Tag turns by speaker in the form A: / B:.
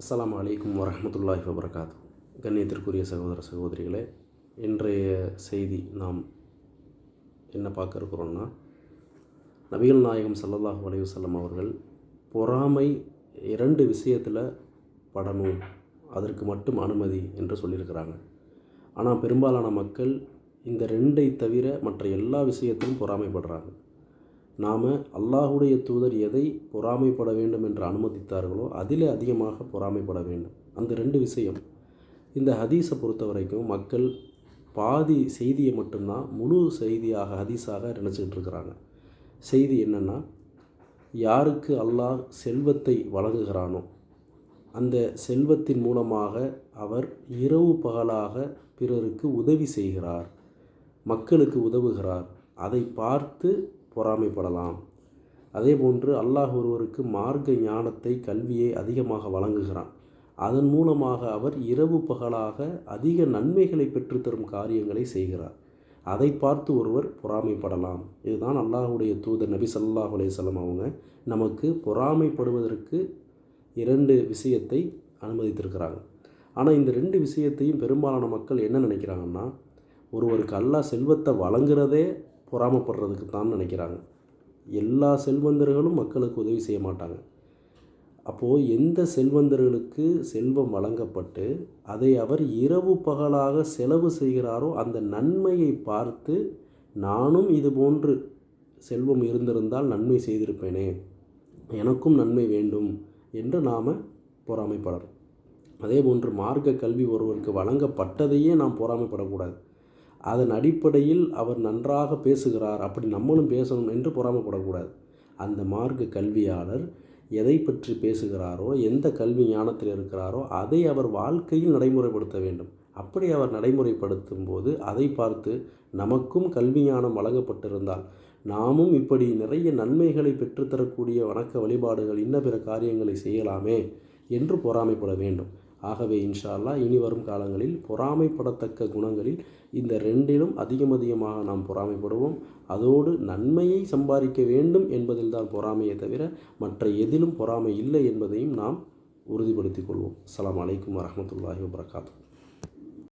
A: அஸ்லாம் வலைக்கம் வரமத்துல்லாஹி வபரகாத் கண்ணியத்திற்குரிய சகோதர சகோதரிகளே இன்றைய செய்தி நாம் என்ன பார்க்க இருக்கிறோன்னா நபிகள் நாயகம் சல்லல்லாஹ் அலைஹி வஸல்லம் அவர்கள் பொறாமை இரண்டு விஷயத்தில் படணும் அதற்கு மட்டும் அனுமதி என்று சொல்லியிருக்கிறாங்க. ஆனால் பெரும்பாலான மக்கள் இந்த ரெண்டை தவிர மற்ற எல்லா விஷயத்திலும் பொறாமைப்படுறாங்க. நாம் அல்லாஹுடைய தூதர் எதை பொறாமைப்பட வேண்டும் என்று அனுமதித்தார்களோ அதிலே அதிகமாக பொறாமைப்பட வேண்டும். அந்த ரெண்டு விஷயம். இந்த ஹதீஸை பொறுத்த வரைக்கும் மக்கள் பாதி செய்தியை மட்டும்தான் முழு செய்தியாக ஹதீஸாக நினச்சிக்கிட்டு இருக்கிறாங்க. செய்தி என்னென்னா யாருக்கு அல்லாஹ் செல்வத்தை வழங்குகிறானோ அந்த செல்வத்தின் மூலமாக அவர் இரவு பகலாக பிறருக்கு உதவி செய்கிறார் மக்களுக்கு உதவுகிறார் அதை பார்த்து பொறாமைப்படலாம். அதே போன்று அல்லாஹ் ஒருவருக்கு மார்க்க ஞானத்தை கல்வியை அதிகமாக வழங்குகிறான். அதன் மூலமாக அவர் இரவு பகலாக அதிக நன்மைகளை பெற்றுத்தரும் காரியங்களை செய்கிறார். அதை பார்த்து ஒருவர் பொறாமைப்படலாம். இதுதான் அல்லாஹுடைய தூதர் நபி சல்லாஹ் அலையம் அவங்க நமக்கு பொறாமைப்படுவதற்கு இரண்டு விஷயத்தை அனுமதித்திருக்கிறாங்க. ஆனால் இந்த ரெண்டு விஷயத்தையும் பெரும்பாலான மக்கள் என்ன நினைக்கிறாங்கன்னா ஒருவருக்கு அல்லாஹ் செல்வத்தை வழங்குறதே பொறாமப்படுறதுக்கு தான் நினைக்கிறாங்க. எல்லா செல்வந்தர்களும் மக்களுக்கு உதவி செய்ய மாட்டாங்க. அப்போது எந்த செல்வந்தர்களுக்கு செல்வம் வழங்கப்பட்டு அதை அவர் இரவு பகலாக செலவு செய்கிறாரோ அந்த நன்மையை பார்த்து நானும் இது போன்று செல்வம் இருந்திருந்தால் நன்மை செய்திருப்பேனே எனக்கும் நன்மை வேண்டும் என்று நாம் பொறாமைப்படணும். அதே போன்று மார்க்க கல்வி ஒருவருக்கு வழங்கப்பட்டதையே நாம் பொறாமைப்படக்கூடாது. அதன் அடிப்படையில் அவர் நன்றாக பேசுகிறார். அப்படி நம்மளும் பேசணும் என்று பொறாமப்படக்கூடாது. அந்த மார்க்க கல்வியாளர் எதை பற்றி பேசுகிறாரோ எந்த கல்வி ஞானத்தில் இருக்கிறாரோ அதை அவர் வாழ்க்கையில் நடைமுறைப்படுத்த வேண்டும். அப்படி அவர் நடைமுறைப்படுத்தும் போது அதை பார்த்து நமக்கும் கல்வி ஞானம் வழங்கப்பட்டிருந்தால் நாமும் இப்படி நிறைய நன்மைகளை பெற்றுத்தரக்கூடிய வணக்க வழிபாடுகள் இன்ன பிற காரியங்களை செய்யலாமே என்று பொறாமைப்பட வேண்டும். ஆகவே இன்ஷா அல்லா இனி வரும் காலங்களில் பொறாமைப்படத்தக்க குணங்களில் இந்த ரெண்டிலும் அதிகம் அதிகமாக நாம் பொறாமைப்படுவோம். அதோடு நன்மையை சம்பாதிக்க வேண்டும் என்பதில்தான் பொறாமையை தவிர மற்ற எதிலும் பொறாமை இல்லை என்பதையும் நாம் உறுதிப்படுத்திக் கொள்வோம். அலாம் வலைக்கம் வரமத்துல்லாஹி வபரகாத்தூ.